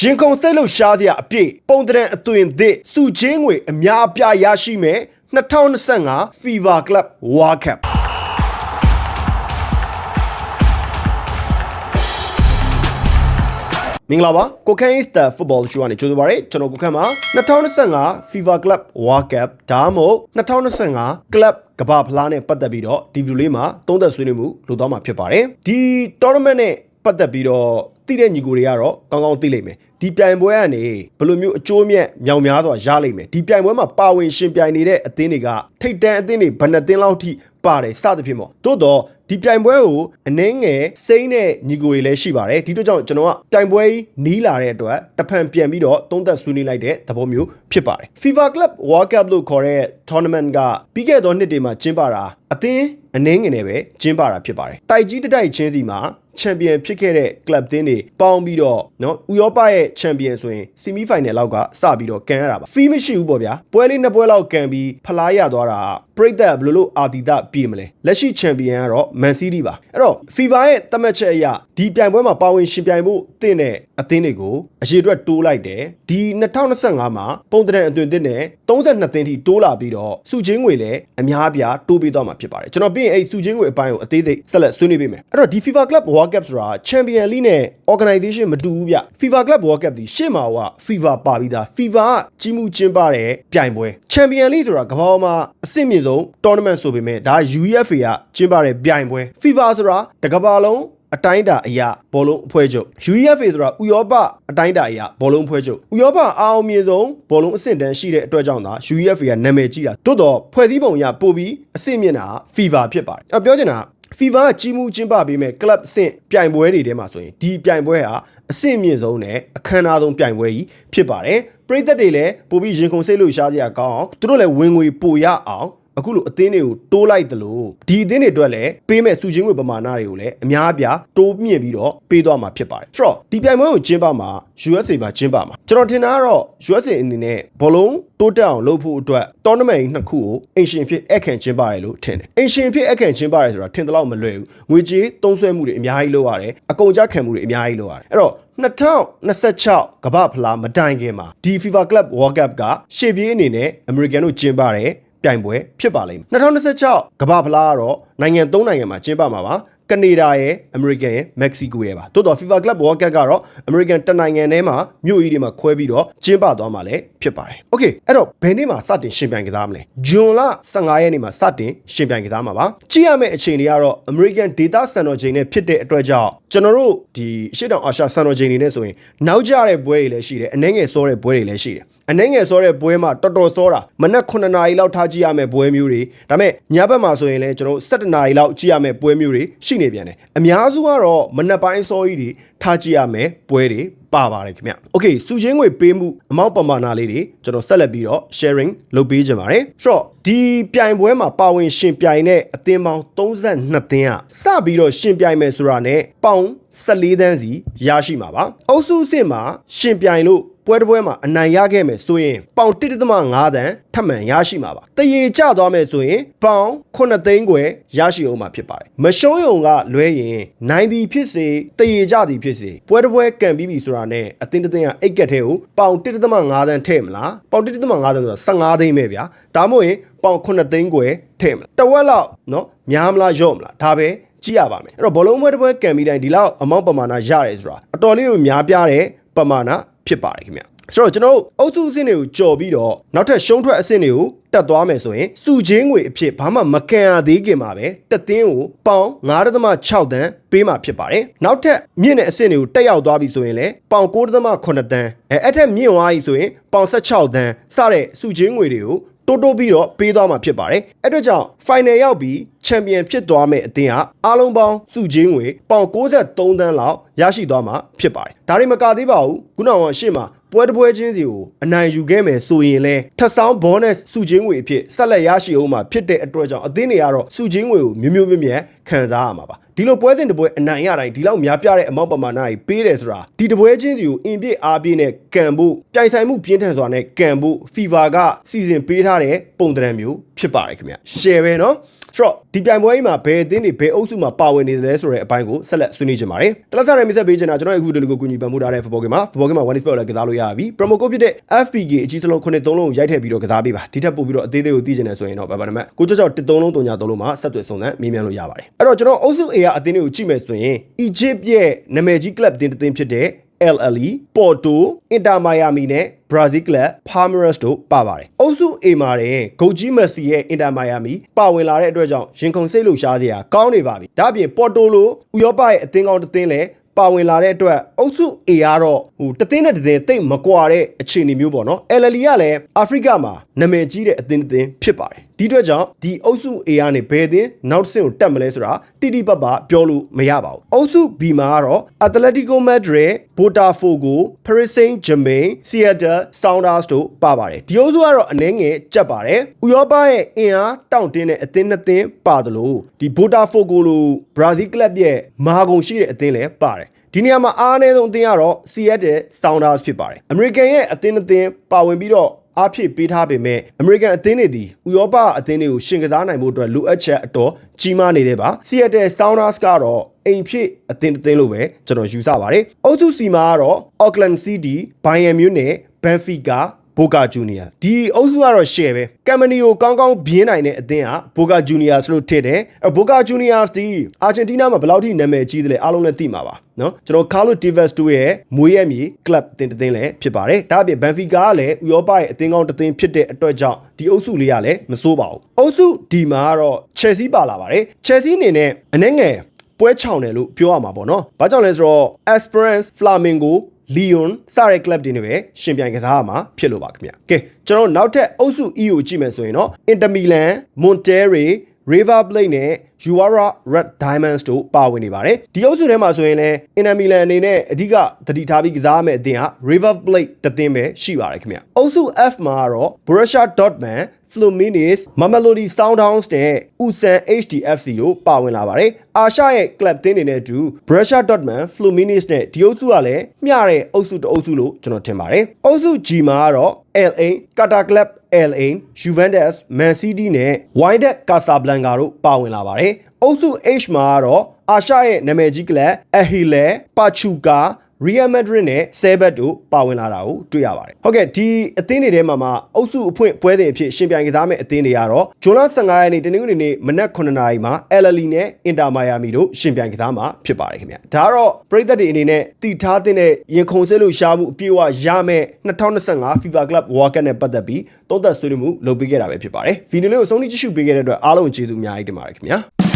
ရင်ကုန်စိတ်လို့ရှားစရာအပြည့်ပုံတရံအသွင်သစ်စုချင်းငွေအများအပြားရရှိမယ်2025 Fever Club World Cup မင်္ဂလာပါကိုခန့် is the football show ကနေကြိုဆိုပါရစေကျွန်တော်ကိုခန့်ပါ2025 FIFA Club World Cup ဒါမှမဟုတ်2025 Club ကမ္ဘာဖလားနဲ့ပတ်သက်ပြီးတော့ဒီဗီဒီယိုလေးမှာသုံးသပ်ဆွေးနွေးမှုလုပ်သွားမှာဖြစ်ပါတယ်ဒီ tournament နဲ့ပတ်သက်ပြီးတော့ သိတဲ့ညီကိုတွေကတော့ကောင်းကောင်းသိလိမ့်မယ်ဒီပြိုင်ပွဲကနေဘယ်လိုမျိုးအကျိုးမြတ်မြောင်များစွာရလိမ့်မယ်ဒီပြိုင်ပွဲမှာပါဝင်ရှင်ပြိုင်နေတဲ့အသင်းတွေကထိတ်တန့်အသင်းတွေဘယ်နှစ်သင်းလောက်ထိပါတယ်စသဖြင့်ပေါ့သို့တော့ဒီပြိုင်ပွဲကိုအနှင်းငယ်စိမ့်တဲ့ညီကိုတွေလည်းရှိပါတယ်ဒီတို့ကြောင့်ကျွန်တော်ကပြိုင်ပွဲကြီးနီးလာတဲ့အတွက်တဖန်ပြန်ပြီးတော့သုံးသက်ဆွေးနွေးလိုက်တဲ့သဘောမျိုးဖြစ်ပါတယ် FIFA Club World Cup လို့ခေါ်တဲ့ tournament ကပြီးခဲ့သောနှစ်တွေမှာကျင်းပတာ အသင်းအနှင်းငယ်နဲ့ပဲကျင်းပတာဖြစ်ပါတယ်တိုက်ကြီးတစ်တိုက်ချင်းစီမှာချန်ပီယံဖြစ်ခဲ့တဲ့ club သင်းတွေပေါင်းပြီးတော့เนาะဥရောပရဲ့ချန်ပီယံဆိုရင်ဆီမီဖိုင်နယ်လောက်ကစပြီးတော့ကန်ရတာပါဖီးမရှိဘူးပေါ့ဗျာပွဲလေးနှစ်ပွဲလောက်ကန်ပြီးဖလားရသွားတာပရိသတ်ဘယ်လိုလုပ်အာတီတပြေမလဲလက်ရှိချန်ပီယံကတော့မန်စီးတီးပါအဲ့တော့ FIFA ရဲ့သတ်မှတ်ချက်အရဒီပြိုင်ပွဲမှာပါဝင်ရှင်ပြိုင်ဖို့တင့်တဲ့အသင်းတွေကိုအရေးအတွက်တိုးလိုက်တယ်ဒီ2025မှာပုံတရံအသွင်သစ်နဲ့32သင်းထိတိုးလာပြီးတော့စုချင်းငွေလည်းအများအပြားတိုးပေးသွားမှာ ဖြစ်ပါတယ်ကျွန်တော်ပြီးရင်အဲ့စုချင်းငွေအပိုင်းကိုအသေးစိတ်ဆက်လက်ဆွေးနွေးပေးမယ်အဲ့တော့ဒီ FIFA Club World Cup ဆိုတာ Champion League နဲ့ organization မတူဘူးဗျ FIFA Club World Cup ဒီရှေ့မှာက FIFA ပါပြီးသား FIFA ကကြီးမှုကျင်းပတဲ့ပြိုင်ပွဲ Champion League ဆိုတာကမ္ဘာပေါ်မှာအဆင့်မြင့်ဆုံး tournament ဆိုပေမဲ့ဒါ UEFA ကကျင်းပတဲ့ပြိုင်ပွဲ FIFA ဆိုတာတကမ္ဘာလုံး အတိုင်းတာအရာဘောလုံးအဖွဲ့ချုပ် UEFA ဆိုတာဥရောပအတိုင်းတာအရာဘောလုံးအဖွဲ့ချုပ်ဥရောပအာအောင်မြင်ဆုံးဘောလုံးအဆင့်တန်းရှိတဲ့အတွက်ကြောင့်သာ UEFA ကနာမည်ကြီးတာတိုးတော့ဖွဲ့စည်းပုံအရပို့ပြီးအဆင့်မြင့်တာ FIFA ဖြစ်ပါတယ်အပြောချင်တာ FIFA ကကြီးမှုကျင်းပပေးမဲ့ club အဆင့်ပြိုင်ပွဲတွေထဲမှာဆိုရင်ဒီပြိုင်ပွဲဟာအဆင့်မြင့်ဆုံးနဲ့အခမ်းအနားဆုံးပြိုင်ပွဲကြီးဖြစ်ပါတယ်ပရိသတ်တွေလည်းပိုပြီးရင်ခုန်စိတ်လို့ရှားစရာကောင်းအောင်သူတို့လည်းဝင်ငွေပိုရအောင် အခုလိုအသင်းတွေကိုတိုးလိုက်သလိုဒီအသင်းတွေအတွက်လည်းပေးမဲ့စုချင်းငွေပမာဏတွေကိုလည်းအများအပြားတိုးမြင့်ပြီးတော့ပေးသွားမှာဖြစ်ပါတယ်ဆိုတော့ဒီပြိုင်ပွဲကိုကျင်းပမှာ USA မှာကျင်းပမှာကျွန်တော်ထင်တာကတော့ USA အနေနဲ့ဘောလုံးတိုးတက်အောင်လုပ်ဖို့အတွက် tournament ကြီးနှစ်ခုကိုအင်ရှင်ဖြစ်အခန့်ကျင်းပရတယ်လို့ထင်တယ်အင်ရှင်ဖြစ်အခန့်ကျင်းပရတယ်ဆိုတာထင်တယ်လို့မလွယ်ဘူးငွေကြေးသုံးစွဲမှုတွေအများကြီးလုပ်ရတယ်အကုန်ကြခံမှုတွေအများကြီးလုပ်ရတယ်အဲ့တော့2026ကမ္ဘာဖလားမတိုင်ခင်မှာဒီ FIFA Club World Cup ကရှေ့ပြေးအနေနဲ့ American တို့ကျင်းပတယ် ပြိုင်ပွဲဖြစ်ပါလိမ့်မယ်2026ကမ္ဘာဖလားကတော့နိုင်ငံ၃နိုင်ငံမှာကျင်းပမှာပါ ကနေဒါရဲ့အမေရိကန်ရဲ့မက္ကဆီကိုရဲ့ပါတိုးတော့ FIFA Club World Cup ကတော့အမေရိကန်တနိုင်ငံထဲမှာမြို့ကြီးတွေမှာခွဲပြီးတော့ကျင်းပသွားမှာလည်းဖြစ်ပါတယ်။ Okay အဲ့တော့ဘယ်နေ့မှာစတင်ရှင်ပြိုင်ကစားမလဲ။ဂျွန်လ15ရက်နေ့မှာစတင်ရှင်ပြိုင်ကစားမှာပါ။ကြည့်ရမယ့်အခြေအနေကတော့ American Data စံတော်ချိန်နဲ့ဖြစ်တဲ့အတွက်ကြောင့်ကျွန်တော်တို့ဒီအရှေ့တောင်အာရှစံတော်ချိန်တွေနဲ့ဆိုရင်နောက်ကျတဲ့ပွဲတွေလည်းရှိတယ်။အနှဲငယ်စောတဲ့ပွဲတွေလည်းရှိတယ်။အနှဲငယ်စောတဲ့ပွဲမှာတော်တော်စောတာမနက်9နာရီလောက်ထားကြည့်ရမယ့်ပွဲမျိုးတွေဒါပေမဲ့ညဘက်မှာဆိုရင်လည်းကျွန်တော်17နာရီလောက်ကြည့်ရမယ့်ပွဲမျိုးတွေရှိနေပြန်တယ်အများစုကတော့မနက်ပိုင်းစောကြီးတွေထားကြည့်ရမယ်ပွဲတွေ ပါပါတယ်ခင်ဗျ။ Okay စုချင်းငွေပေးမှုအမောက်ပမာဏလေးတွေကျွန်တော်ဆက်လက်ပြီးတော့ sharing လုပ်ပေးကြပါမယ်။ဆိုတော့ဒီပြိုင်ပွဲမှာပါဝင်ရှင်ပြိုင်တဲ့အသင်းပေါင်း32သင်းကစပြီးတော့ရှင်ပြိုင်မယ်ဆိုတာနဲ့ပေါင်14သန်းစီရရှိမှာပါ။အုပ်စုအဆင့်မှာရှင်ပြိုင်လို့ပွဲတစ်ပွဲမှာအနိုင်ရခဲ့မယ်ဆိုရင်ပေါင်1.5တန်ထပ်မံရရှိမှာပါတရေကျသွားမယ်ဆိုရင်ပေါင်9သိန်းခွဲရရှိအောင်မှာဖြစ်ပါတယ်မရှုံးယုံကလွဲရင်နိုင်သည်ဖြစ်စေတရေကျသည်ဖြစ်စေပွဲတစ်ပွဲကန်ပြီးပြီဆိုတာနဲ့အတင်းတင်းကအိတ်ကက်ထဲကိုပေါင်1.5တန်ထည့်မလားပေါင်1.5တန်ဆိုတာ15သိန်းပဲဗျာဒါမှမဟုတ်ရင်ပေါင်9သိန်းခွဲထည့်မလားတဝက်လောက်နော်များမလားရော့မလားဒါပဲကြည့်ရပါမယ်အဲ့တော့ဘောလုံးပွဲတစ်ပွဲကန်ပြီးတိုင်းဒီလောက်အမောက်ပမာဏရတယ်ဆိုတာအတော်လေးကိုများပြားတဲ့ပမာဏ ဖြစ်ပါတယ်ခင်ဗျဆိုတော့ကျွန်တော်တို့အုပ်စုအဆင့်တွေကိုကြော်ပြီးတော့နောက်ထပ်ရှုံးထွက်အဆင့်တွေကိုတက်သွားမယ်ဆိုရင်စုချင်းငွေအဖြစ်ဘာမှမကန်ရသေးခင်မှာပဲတက်သင်းကိုပေါင်9.6တန်းပေးမှဖြစ်ပါတယ်နောက်ထပ်မြင့်တဲ့အဆင့်တွေကိုတက်ရောက်သွားပြီဆိုရင်လည်းပေါင်9.8တန်းအဲအဲ့ထက်မြင့်သွားပြီဆိုရင်ပေါင်16တန်းစတဲ့စုချင်းငွေတွေကို တိုးတိုးပြီးတော့ပေးသွားမှာဖြစ်ပါတယ်အဲ့အတွက်ကြောင့် final ရောက်ပြီးချန်ပီယံဖြစ်သွားမယ့်အသင်းဟာအားလုံးပေါင်းစုချင်းငွေပေါင်63တန်းလောက်ရရှိသွားမှာဖြစ်ပါတယ်ဒါတွေမကသေးပါဘူးခုနကရှေ့မှာပွဲတစ်ပွဲချင်းစီကိုအနိုင်ယူခဲ့မယ်ဆိုရင်လဲထပ်ဆောင် bonus စုချင်းငွေအဖြစ်ဆက်လက်ရရှိအောင်မှာဖြစ်တဲ့အတွက်ကြောင့်အသင်းတွေကတော့စုချင်းငွေကိုမျိုးမျိုးမြင့်မြတ် ခံစားရမှာပါဒီလိုပွဲစဉ်တစ်ပွဲအနိုင်ရတိုင်းဒီလောက်များပြတဲ့အမောက်ပမာဏတွေပေးတယ်ဆိုတာဒီတစ်ပွဲချင်းစီကိုအင်ပြည့်အားပြည့်နဲ့ကန်ဖို့ပြိုင်ဆိုင်မှုပြင်းထန်စွာနဲ့ကန်ဖို့ FIFA ကစီစဉ်ပေးထားတဲ့ပုံသဏ္ဍာန်မျိုးဖြစ်ပါတယ်ခင်ဗျ share ပဲเนาะ ဆိုတော့ဒီပြိုင်ပွဲကြီးမှာဘယ်အသင်းတွေဘယ်အုပ်စုမှာပါဝင်နေသလဲဆိုတဲ့အပိုင်းကိုဆက်လက်ဆွေးနွေးကြပါမယ်တလက်စားရမိတ်ဆက်ပေးချင်တာကျွန်တော်အခုဒီလိုကိုကူညီပံ့ပိုးထားတဲ့ football game မှာ football game မှာ one sport လည်းကစားလို့ရပြီ promo code ဖြစ်တဲ့ FPK အကြီးစလုံးခုနှစ်သုံးလုံးကိုရိုက်ထည့်ပြီးတော့ကစားပေးပါဒီထက်ပိုပြီးတော့အသေးသေးကိုသိချင်တယ်ဆိုရင်တော့ဘာပါနမကိုကြောက်ကြောက်တစ်သုံးလုံးတုံညာသုံးလုံးမှာဆက်သွယ်ဆုံးသမေးမြန်းလို့ရပါတယ် အဲ့တော့ကျွန်တော်အုပ်စု A ကအသင်းတွေကိုကြည့်မယ်ဆိုရင် Egypt ရဲ့နာမည်ကြီး club တင်တစ်သင်းဖြစ်တဲ့ LLE, Porto, Inter Miami နဲ့ Brazil Club Palmeiras တို့ပါပါတယ်။အုပ်စု A မှာတဲ့ဂုတ်ကြီးမက်ဆီရဲ့ Inter Miami ပါဝင်လာတဲ့အတွက်ကြောင့်ရင်ခုန်စိတ်လှုပ်ရှားစရာကောင်းနေပါပြီ။ဒါ့အပြင် Porto လိုဥရောပရဲ့အသင်းကောင်းတစ်သင်းလည်းပါဝင်လာတဲ့အတွက်အုပ်စု A ကတော့ဟိုတသင်းနဲ့တသင်းတိတ်မကွာတဲ့အခြေအနေမျိုးပေါ့နော် LLE ကလည်းအာဖရိကမှာနာမည်ကြီးတဲ့အသင်းတစ်သင်းဖြစ်ပါတယ် ဒီအတွက်ကြောင့်ဒီအုပ်စု A ကနေဘယ်အသင်းနောက်တစ်ဆင့်ကိုတက်မလဲဆိုတာတိတိပပပြောလို့မရပါဘူးအုပ်စု B မှာကတော့ Atletico Madrid, Botafogo, Paris Saint-Germain, Seattle Sounders တို့ပါပါတယ်ဒီအုပ်စုကတော့အနည်းငယ်ကြက်ပါတယ်ဥရောပရဲ့အင်အားတောင့်တင်းတဲ့အသင်းနှစ်သင်းပါတယ်လို့ဒီ Botafogo လို Brazil club ရဲ့မာဂုံရှိတဲ့အသင်းလည်းပါတယ်ဒီနေရာမှာအားအနည်းဆုံးအသင်းကတော့ Seattle Sounders ဖြစ်ပါတယ်။ American ရဲ့အသင်းအသင်းပါဝင်ပြီးတော့ အားဖြည့်ပေးထားပေမဲ့ American အသင်းတွေဒီဥရောပအသင်းတွေကိုရှင်ကစားနိုင်ဖို့အတွက်လိုအပ်ချက်အတော်ကြီးမားနေတယ်ပါ Seattle Sounders ကတော့အိမ်ဖြစ်အသင်းတစ်သင်းလို့ပဲကျွန်တော်ယူဆပါတယ်။အုပ်စုစီမှာကတော့ Auckland City, Bayern Munich, Benfica ဘိုကာဂျူနီယာဒီအုပ်စုကတော့ share ပဲကမ်မနီကိုကောင်းကောင်းဘင်းနိုင်တဲ့အသင်းဟာဘိုကာဂျူနီယာဆိုလို့ထည့်တယ်အဲဘိုကာဂျူနီယာဒီအာဂျင်တီးနားမှာဘယ်လောက်ထိနာမည်ကြီးတယ်လဲအားလုံးလည်းသိမှာပါနော်ကျွန်တော်ကာလိုတီဗက်စ်တို့ရဲ့မွေးရမြေကလပ်တင်တဲ့သင်းလည်းဖြစ်ပါတယ်ဒါအပြင်ဘန်ဖီကာကလည်းဥရောပရဲ့အသင်းကောင်းတစ်သင်းဖြစ်တဲ့အတွက်ကြောင့်ဒီအုပ်စုလေးကလည်းမစိုးပါဘူးအုပ်စုဒီမှာကတော့ချယ်ဆီပါလာပါတယ်ချယ်ဆီအနေနဲ့အနှဲငယ်ပွဲချောင်တယ်လို့ပြောရမှာပေါ့နော်။ဘာကြောင့်လဲဆိုတော့ Esperance Flamingo Leon စတဲ့ club တွေနဲ့ပဲရှင်ပြိုင်ကစားရမှာဖြစ်လို့ပါခင်ဗျ။ကဲကျွန်တော်နောက်ထပ်အုပ်စု E ကိုကြည့်မယ်ဆိုရင်တော့ Inter Milan, Monterrey, River Plate နဲ့ Uara Red Diamonds တို့ပါဝင်နေပါတယ်။ဒီအုပ်စုထဲမှာဆိုရင်လည်း Inter Milan အနေနဲ့အဓိကတတိထားပြီးကစားရမယ့်အသင်းဟာ River Plate တသင်းပဲရှိပါတယ်ခင်ဗျ။အုပ်စု F မှာကတော့ Borussia Dortmund Fluminense, Mamelodi Sundowns နဲ့ Ulsan HDFC တို့ပါဝင်လာပါတယ်။အာရှရဲ့ club တင်းတွေနဲ့အတူ Borussia Dortmund, Fluminense နဲ့ဒီအုပ်စုကလည်းမျှတဲ့အုပ်စုတစ်အုပ်စုလို့ကျွန်တော်ထင်ပါတယ်။အုပ်စု G မှာကတော့ LA, Qatar Club LA, Juventus, Man City နဲ့ Wydad Casablanca တို့ပါဝင်လာပါတယ်။အုပ်စု H မှာကတော့အာရှရဲ့နာမည်ကြီးကလပ် Al Hilal, Pachuca Real Madrid နဲ့ Sebet တို့ပါဝင်လာတာကိုတွေ့ရပါတယ်။ဟုတ်ကဲ့ဒီအသင်းတွေထဲမှာမှအုပ်စုအဖွင့်ပွဲစဉ်အဖြစ်ရှင်ပြိုင်ကစားမယ့်အသင်းတွေကတော့ဇွန်လ15ရက်နေ့တနင်္ဂနွေနေ့မနက်9:00နာရီမှာ LLE နဲ့ Inter Miami တို့ရှင်ပြိုင်ကစားမှာဖြစ်ပါတယ်ခင်ဗျ။ဒါကတော့ပြည်သက်တွေအနေနဲ့တည်ထားတဲ့ရင်ခုန်ဆဲလို့ရှားမှုအပြည့်အဝရမယ့်2025 FIFA Club World Cup နဲ့ပတ်သက်ပြီးသုံးသပ်ဆွေးနွေးမှုလုပ်ပေးခဲ့တာပဲဖြစ်ပါတယ်။ဗီဒီယိုလေးကိုအဆုံးထိကြည့်ရှုပေးခဲ့တဲ့အတွက်အားလုံးကျေးဇူးအများကြီးတင်ပါတယ်ခင်ဗျာ။